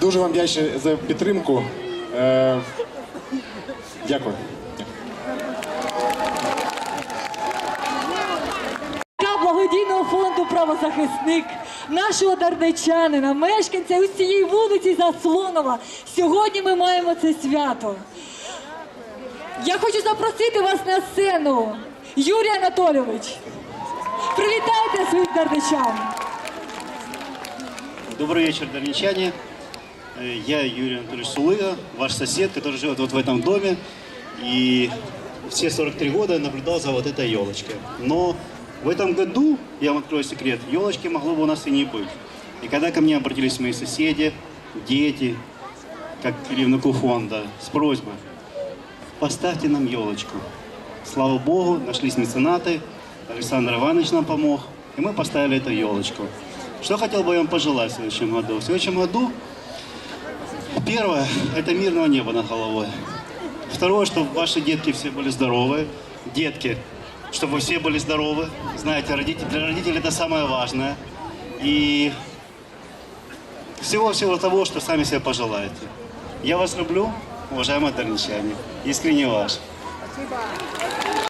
Дуже вам вдячний за підтримку. Е, Дякую. Благодійного фонду правозахисник нашого дарничанина, мешканця усієї вулиці Заслонова. Сьогодні ми маємо це свято. Я хочу запросити вас на сцену. Юрій Анатолійович, привітайте своїх дарничан. Добрый вечер, дарничане. Э, Я Юрий Анатольевич Сулыга, ваш сосед, который живет вот в этом доме. И все 43 года наблюдал за вот этой елочкой. Но в этом году, я вам открою секрет, елочки могло бы у нас и не быть. И когда ко мне обратились мои соседи, дети, как к фонда, с просьбой, поставьте нам елочку. Слава Богу, нашлись меценаты, Александр Иванович нам помог, и мы поставили эту елочку. Что хотел бы я вам пожелать в следующем году? В следующем году, первое, это мирного неба над головой. Второе, чтобы ваши детки все были здоровы. Детки, чтобы вы все были здоровы. Знаете, родители, для родителей это самое важное. И всего-всего того, что сами себе пожелаете. Я вас люблю, уважаемые дальничане. Искренне ваш.